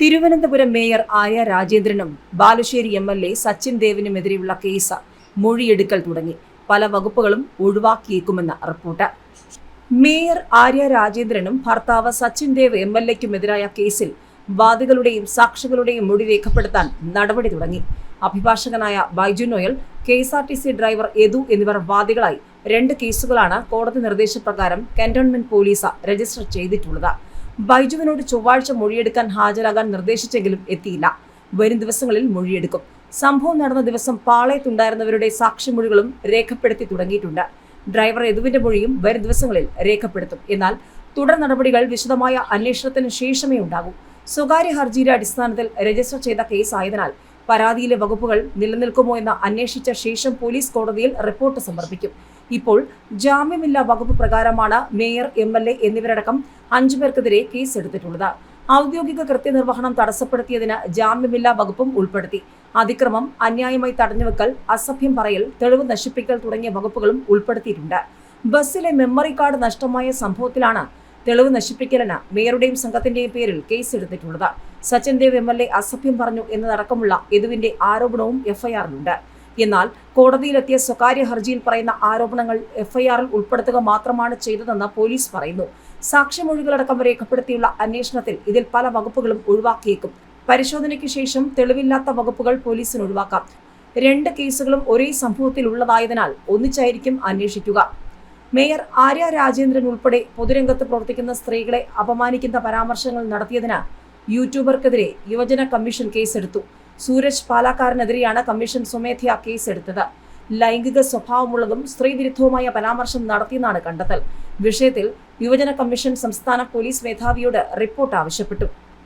Thiruvananthapuram mayor Arya രാജേന്ദ്രനും Balussery M L A Sachin ദേവിനുമെതിരെയുള്ള case മൊഴിയെടുക്കൽ തുടങ്ങി. പല വകുപ്പുകളും ഒഴിവാക്കിയേക്കുമെന്ന റിപ്പോർട്ട്. മേയർ ആര്യ രാജേന്ദ്രനും ഭർത്താവ് സച്ചിൻ ദേവ് എം എൽ എക്കുമെതിരായ കേസിൽ വാദികളുടെയും സാക്ഷികളുടെയും മൊഴി രേഖപ്പെടുത്താൻ നടപടി തുടങ്ങി. അഭിഭാഷകനായ Baiju Noel K S R T C driver Yadu എന്നിവർ വാദികളായി രണ്ട് കേസുകളാണ് കോടതി നിർദ്ദേശപ്രകാരം കന്റോൺമെന്റ് പോലീസ് രജിസ്റ്റർ ചെയ്തിട്ടുള്ളത്. ബൈജുവിനോട് ചൊവ്വാഴ്ച മൊഴിയെടുക്കാൻ ഹാജരാകാൻ നിർദ്ദേശിച്ചെങ്കിലും എത്തിയില്ല. വരും ദിവസങ്ങളിൽ മൊഴിയെടുക്കും. സംഭവം നടന്ന ദിവസം പാളയത്തുണ്ടായിരുന്നവരുടെ സാക്ഷിമൊഴികളും രേഖപ്പെടുത്തി തുടങ്ങിയിട്ടുണ്ട്. ഡ്രൈവർ യദുവിന്റെ മൊഴിയും വരും ദിവസങ്ങളിൽ രേഖപ്പെടുത്തും. എന്നാൽ തുടർ നടപടികൾ വിശദമായ അന്വേഷണത്തിന് ശേഷമേ ഉണ്ടാകൂ. സ്വകാര്യ ഹർജിയുടെ അടിസ്ഥാനത്തിൽ രജിസ്റ്റർ ചെയ്ത കേസായതിനാൽ പരാതിയിലെ വകുപ്പുകൾ നിലനിൽക്കുമോ എന്ന് അന്വേഷിച്ച ശേഷം പോലീസ് കോടതിയിൽ റിപ്പോർട്ട് സമർപ്പിക്കും. ഇപ്പോൾ ജാമ്യമില്ലാ വകുപ്പ് പ്രകാരമാണ് മേയർ എം എൽ എ എന്നിവരടക്കം അഞ്ചു പേർക്കെതിരെ കേസെടുത്തിട്ടുള്ളത്. ഔദ്യോഗിക കൃത്യനിർവഹണം തടസ്സപ്പെടുത്തിയതിന് ജാമ്യമില്ലാ വകുപ്പും ഉൾപ്പെടുത്തി. അതിക്രമം അന്യായമായി തടഞ്ഞുവെക്കൽ അസഭ്യം പറയൽ തെളിവ് നശിപ്പിക്കൽ തുടങ്ങിയ വകുപ്പുകളും ഉൾപ്പെടുത്തിയിട്ടുണ്ട്. ബസ്സിലെ മെമ്മറി കാർഡ് നഷ്ടമായ സംഭവത്തിലാണ് തെളിവ് നശിപ്പിക്കലിന് മേയറുടെയും സംഘത്തിന്റെയും പേരിൽ കേസെടുത്തിട്ടുള്ളത്. Sachin Dev M L A അസഭ്യം പറഞ്ഞു എന്നതടക്കമുള്ള യദുവിന്റെ ആരോപണവും എഫ്ഐആറിലുണ്ട്. എന്നാൽ കോടതിയിലെത്തിയ സ്വകാര്യ ഹർജിയിൽ പറയുന്ന ആരോപണങ്ങൾ എഫ്ഐആറിൽ ഉൾപ്പെടുത്തുക മാത്രമാണ് ചെയ്തതെന്ന് പോലീസ് പറയുന്നു. സാക്ഷിമൊഴികളടക്കം രേഖപ്പെടുത്തിയുള്ള അന്വേഷണത്തിൽ ഇതിൽ പല വകുപ്പുകളും ഒഴിവാക്കിയേക്കും. പരിശോധനയ്ക്ക് ശേഷം തെളിവില്ലാത്ത വകുപ്പുകൾ പോലീസിന് ഒഴിവാക്കാം. രണ്ട് കേസുകളും ഒരേ സംഭവത്തിൽ ഉള്ളതായതിനാൽ ഒന്നിച്ചായിരിക്കും അന്വേഷിക്കുക. മേയർ ആര്യ രാജേന്ദ്രൻ ഉൾപ്പെടെ പൊതുരംഗത്ത് പ്രവർത്തിക്കുന്ന സ്ത്രീകളെ അപമാനിക്കുന്ന പരാമർശങ്ങൾ നടത്തിയതിന് യൂട്യൂബർക്കെതിരെ യുവജന കമ്മീഷൻ കേസെടുത്തു. സൂരജ് പാലാക്കാരനെതിരെയാണ് കമ്മീഷൻ സ്വമേധയാ കേസെടുത്തത്. ലൈംഗിക സ്വഭാവമുള്ളതും സ്ത്രീവിരുദ്ധവുമായ പരാമർശം നടത്തിയെന്നാണ് കണ്ടെത്തൽ. വിഷയത്തിൽ യുവജന കമ്മീഷൻ സംസ്ഥാന പോലീസ് മേധാവിയോട് റിപ്പോർട്ട് ആവശ്യപ്പെട്ടു.